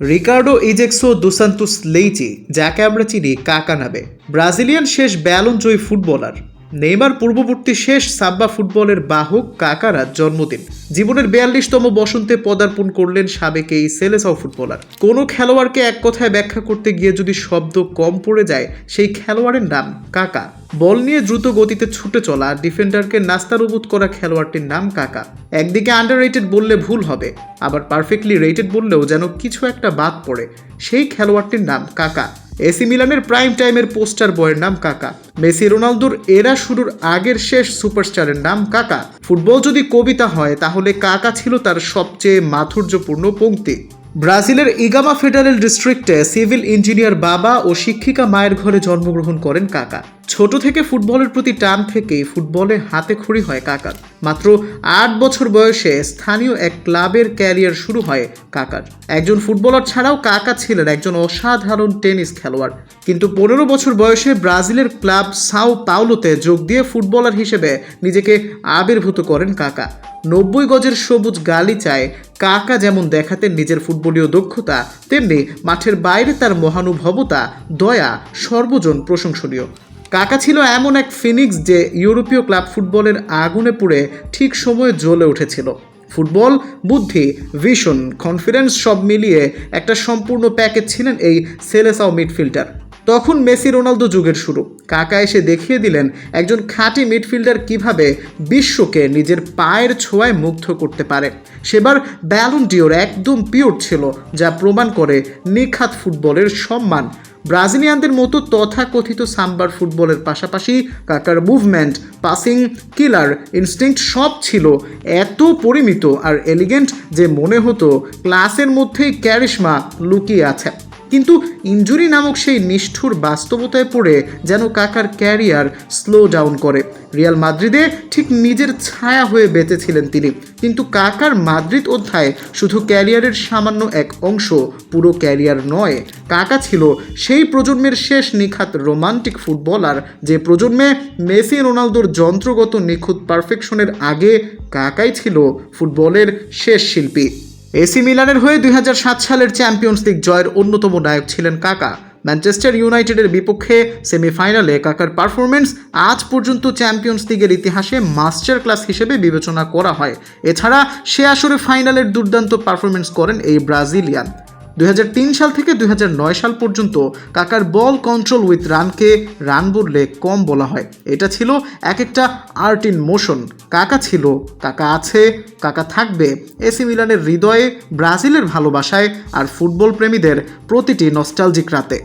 Ricardo ইজেক্সো দুসান্তুস Leite যাকে আমরা চিনি কাকা নামে ব্রাজিলিয়ান শেষ ব্যালন জয়ী ফুটবলার। নেইমার পূর্ববর্তী শেষ সাব্বা ফুটবলের বাহক কাকারা জন্মদিন। জীবনের বিয়াল্লিশতম বসন্তে পদার্পণ করলেন সাবেক এই সেলেসাও ফুটবলার। কোনো খেলোয়াড়কে এক কথায় ব্যাখ্যা করতে গিয়ে যদি শব্দ কম পড়ে যায়, সেই খেলোয়াড়ের নাম কাকা। বল নিয়ে দ্রুত গতিতে ছুটে চলা ডিফেন্ডারকে নাস্তারুবুত করা খেলোয়াড়টির নাম কাকা। একদিকে আন্ডার রেটেড বললে ভুল হবে, আবার পারফেক্টলি রেটেড বললেও যেন কিছু একটা বাদ পড়ে, সেই খেলোয়াড়টির নাম কাকা। এসি মিলানের প্রাইম টাইমের পোস্টার বয়ের নাম কাকা। মেসি রোনালদোর এরা শুরুর আগের শেষ সুপারস্টারের নাম কাকা। ফুটবল যদি কবিতা হয়, তাহলে কাকা ছিল তার সবচেয়ে মাধুর্যপূর্ণ পঙ্ক্তি। ব্রাজিলের ইগামা ফেডারেল ডিস্ট্রিক্টে সিভিল ইঞ্জিনিয়ার বাবা ও শিক্ষিকা মায়ের ঘরে জন্মগ্রহণ করেন কাকা। ছোট থেকে ফুটবলের প্রতি টান থেকেই ফুটবলে হাতে খড়ি হয় কাকার। মাত্র আট বছর বয়সে স্থানীয় এক ক্লাবের ক্যারিয়ার শুরু হয় কাকার। একজন ফুটবলার ছাড়াও কাকা ছিলেন একজন অসাধারণ টেনিস খেলোয়াড়। কিন্তু পনেরো বছর বয়সে ব্রাজিলের ক্লাব সাও পাওলোতে যোগ দিয়ে ফুটবলার হিসেবে নিজেকে আবির্ভূত করেন কাকা। নব্বই গজের সবুজ গালিচায় কাকা যেমন দেখাতেন নিজের ফুটবলীয় দক্ষতা, তেমনি মাঠের বাইরে তার মহানুভবতা, দয়া সর্বজন প্রশংসনীয়। কাকা ছিল এমন এক ফিনিক্স যে ইউরোপীয় ক্লাব ফুটবলের আগুনে পুড়ে ঠিক সময়ে জ্বলে উঠেছিল। ফুটবল, বুদ্ধি, ভিশন, কনফিডেন্স সব মিলিয়ে একটা সম্পূর্ণ প্যাকেজ ছিলেন এই সেলেসাও মিডফিল্ডার। তখন মেসি রোনালদো যুগের শুরু। কাকা এসে দেখিয়ে দিলেন একজন খাঁটি মিডফিল্ডার কীভাবে বিশ্বকে নিজের পায়ের ছোঁয়ায় মুগ্ধ করতে পারে। সেবার ব্যালন ডিওর একদম পিওর ছিল, যা প্রমাণ করে নিখাত ফুটবলের সম্মান। ব্রাজিলিয়ানদের মতো তথাকথিত সাম্বার ফুটবলের পাশাপাশি কাকার মুভমেন্ট পাসিং কিলার ইনস্টিংক্ট সব ছিল এত পরিমিত আর এলিগেন্ট যে মনে হতো ক্লাসের মধ্যেই ক্যারিশমা লুকিয়ে আছে। কিন্তু ইঞ্জুরি নামক সেই নিষ্ঠুর বাস্তবতায় পড়ে যেন কাকার ক্যারিয়ার স্লো ডাউন করে। রিয়াল মাদ্রিদে ঠিক নিজের ছায়া হয়ে বেঁচেছিলেন তিনি। কিন্তু কাকার মাদ্রিদ অধ্যায় শুধু ক্যারিয়ারের সামান্য এক অংশ, পুরো ক্যারিয়ার নয়, কাকা ছিল সেই প্রজন্মের শেষ নিখাত রোমান্টিক ফুটবলার যে প্রজন্মে মেসি রোনালদোর যন্ত্রগত নিখুঁত পারফেকশনের আগে কাকাই ছিল ফুটবলের শেষ শিল্পী। এসি মিলানের হয়ে দুই হাজার সাত সালের চ্যাম্পিয়ন্স লিগ জয়ের অন্যতম নায়ক ছিলেন কাকা। ম্যানচেস্টার ইউনাইটেডের বিপক্ষে সেমিফাইনালে কাকার পারফরমেন্স আজ পর্যন্ত চ্যাম্পিয়ন্স লিগের ইতিহাসে মাস্টার ক্লাস হিসেবে বিবেচনা করা হয়। এছাড়া সে আসরে ফাইনালের দুর্দান্ত পারফরমেন্স করেন এই ব্রাজিলিয়ান। দুই হাজার তিন সাল থেকে দুই হাজার নয় সাল পর্যন্ত কাকার বল কন্ট্রোল উইথ রানকে রান বললে কম বলা হয়। এটা ছিল এক একটা আর্ট ইন মোশন কাকা ছিল, কাকা আছে, কাকা থাকবে। এসি মিলানের হৃদয়ে ব্রাজিলের ভালোবাসায় আর ফুটবল প্রেমীদের প্রতিটি নস্টালজিক রাতে।